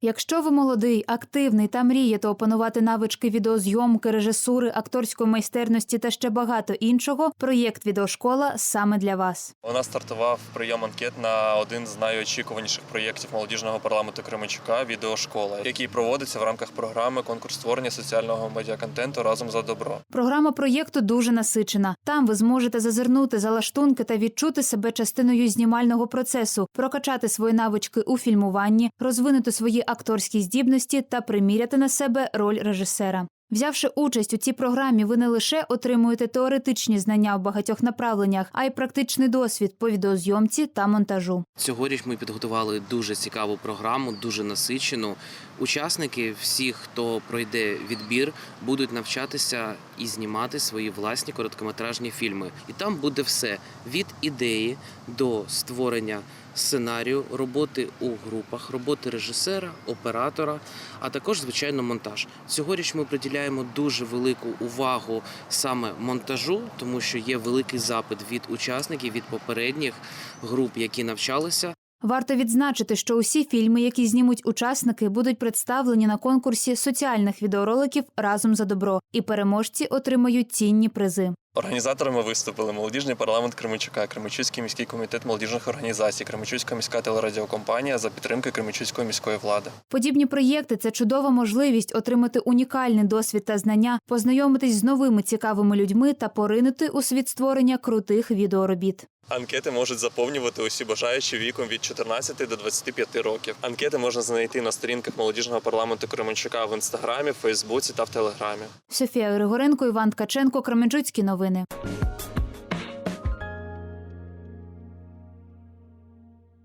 Якщо ви молодий, активний та мрієте опанувати навички відеозйомки, режисури, акторської майстерності та ще багато іншого, проєкт Відеошкола саме для вас. У нас стартував прийом анкет на один з найочікуваніших проєктів молодіжного парламенту Кременчука відеошкола, який проводиться в рамках програми конкурс створення соціального медіаконтенту разом за добро. Програма проєкту дуже насичена. Там ви зможете зазирнути за лаштунки та відчути себе частиною знімального процесу, прокачати свої навички у фільмуванні, розвинути свої акторські здібності та приміряти на себе роль режисера. Взявши участь у цій програмі, ви не лише отримуєте теоретичні знання в багатьох направленнях, а й практичний досвід по відеозйомці та монтажу. Цьогоріч ми підготували дуже цікаву програму, дуже насичену. Учасники, всі, хто пройде відбір, будуть навчатися і знімати свої власні короткометражні фільми. І там буде все від ідеї до створення сценарію, роботи у групах, роботи режисера, оператора, а також звичайно монтаж. Цьогоріч ми приділяємо дуже велику увагу саме монтажу, тому що є великий запит від учасників від попередніх груп, які навчалися. Варто відзначити, що усі фільми, які знімуть учасники, будуть представлені на конкурсі соціальних відеороликів разом за добро, і переможці отримають цінні призи. Організаторами виступили молодіжний парламент Кременчука, Кременчуцький міський комітет молодіжних організацій, Кременчуцька міська телерадіокомпанія за підтримки Кременчуцької міської влади. Подібні проєкти це чудова можливість отримати унікальний досвід та знання, познайомитись з новими цікавими людьми та поринути у світ створення крутих відеоробіт. Анкети можуть заповнювати усі бажаючі віком від 14 до 25 років. Анкети можна знайти на сторінках молодіжного парламенту Кременчука в інстаграмі, Фейсбуці та в Телеграмі. Софія Григоренко, Іван Ткаченко, Кременчуцькі новини.